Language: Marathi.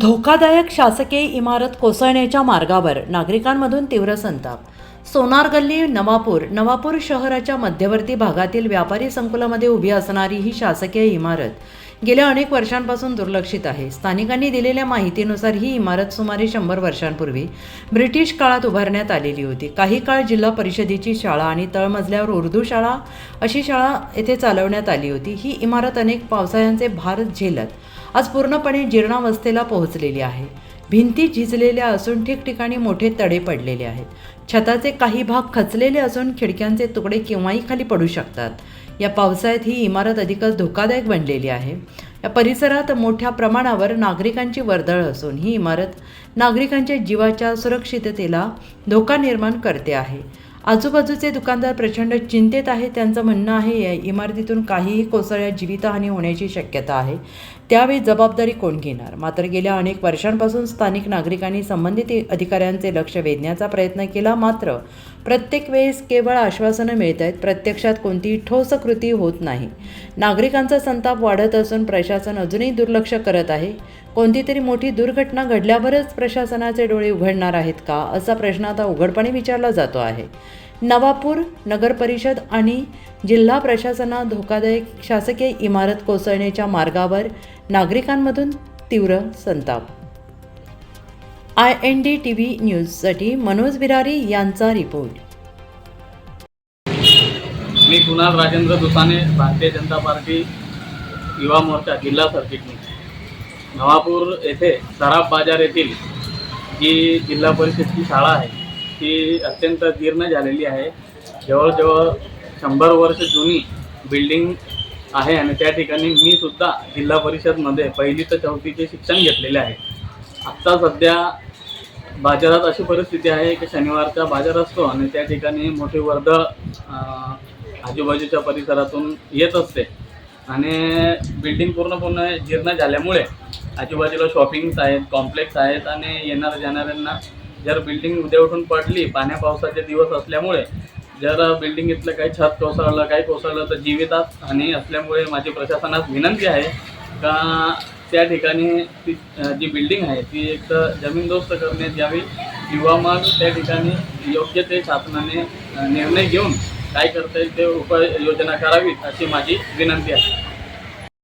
धोकादायक शासकीय इमारत कोसळण्याच्या मार्गावर नागरिकांमधून तीव्र संताप. सोनार गल्ली नवापूर नवापूर शहराच्या मध्यवर्ती भागातील व्यापारी संकुलामध्ये उभी असणारी ही शासकीय इमारत गेल्या अनेक वर्षांपासून दुर्लक्षित आहे. स्थानिकांनी दिलेल्या माहितीनुसार ही इमारत सुमारे शंभर वर्षांपूर्वी ब्रिटिश काळात उभारण्यात आलेली होती. काही काळ जिल्हा परिषदेची शाळा आणि तळमजल्यावर उर्दू शाळा अशी शाळा येथे चालवण्यात आली होती. ही इमारत अनेक पावसाळ्यांचे भारत झेलत आज पूर्णपणे जीर्णावस्थेला पोहोचलेली आहे. भिंती झिजलेल्या असून ठिकठिकाणी मोठे तडे पडलेले आहेत. छताचे काही भाग खचलेले असून खिडक्यांचे तुकडे केव्हाही खाली पडू शकतात. या पावसाळ्यात ही इमारत अधिकच धोकादायक बनलेली आहे. या परिसरात मोठ्या प्रमाणावर नागरिकांची वर्दळ असून ही इमारत नागरिकांच्या जीवाच्या सुरक्षिततेला धोका निर्माण करते आहे. आजूबाजूचे दुकानदार प्रचंड चिंतेत आहे त्यांचं म्हणणं आहे या इमारतीतून काहीही कोसळ्या जीवितहानी होण्याची शक्यता आहे. त्यावेळी जबाबदारी कोण घेणार? मात्र गेल्या अनेक वर्षांपासून स्थानिक नागरिकांनी संबंधित अधिकाऱ्यांचे लक्ष वेधण्याचा प्रयत्न केला. मात्र प्रत्येक वेळेस केवळ आश्वासनं मिळत आहेत. प्रत्यक्षात कोणतीही ठोस कृती होत नाही. नागरिकांचा संताप वाढत असून प्रशासन अजूनही दुर्लक्ष करत आहे. कोणती तरी मोठी दुर्घटना घडल्यावरच प्रशासनाचे डोळे उघडणार आहेत का? असा प्रश्न आता उघडपणे विचारला जातो आहे. नवापूर नगर परिषद आणि जिल्हा प्रशासना धोकादायक शासकीय इमारत कोसळण्याच्या मार्गावर नागरिकांमधून तीव्र संताप. I N D T V न्यूजसाठी मनोज बिरारी यांचा रिपोर्ट. मी कुणाल राजेंद्र दुसाने भारतीय जनता पार्टी युवा मोर्चा जिल्हा सरचिटणीस. नवापूर येथे सराफ बाजार येथील जी जिल्हा परिषदची शाळा आहे ही अत्यंत जीर्ण झालेली आहे. जवळजवळ शंभर वर्ष जुनी बिल्डिंग आहे आणि त्या ठिकाणी मी सुद्धा जिल्हा परिषदमध्ये पहिली तर चौथीचे शिक्षण घेतलेले आहे. आत्ता सध्या बाजारात अशी परिस्थिती आहे की शनिवारचा बाजार असतो आणि त्या ठिकाणी मोठी वर्दळ आजूबाजूच्या परिसरातून येत असते. आणि बिल्डिंग पूर्णपणे जीर्ण झाल्यामुळे आजूबाजूला शॉपिंग्स आहेत कॉम्प्लेक्स आहेत आणि येणाऱ्या जाणाऱ्यांना जर बिल्डिंग उद्या उठून पडली पाण्या पावसाचे दिवस असल्यामुळे जर बिल्डिंग इथलं काही छत कोसळलं काही कोसळलं तर जीवितात आणि असल्यामुळे माझी प्रशासनास विनंती आहे का त्या ठिकाणी ती जी बिल्डिंग आहे ती एक तर जमीनदोस्त करण्यात यावी. किंवा मग त्या ठिकाणी योग्य ते शासनाने निर्णय घेऊन काय करता येईल ते उपाययोजना करावीत अशी माझी विनंती आहे.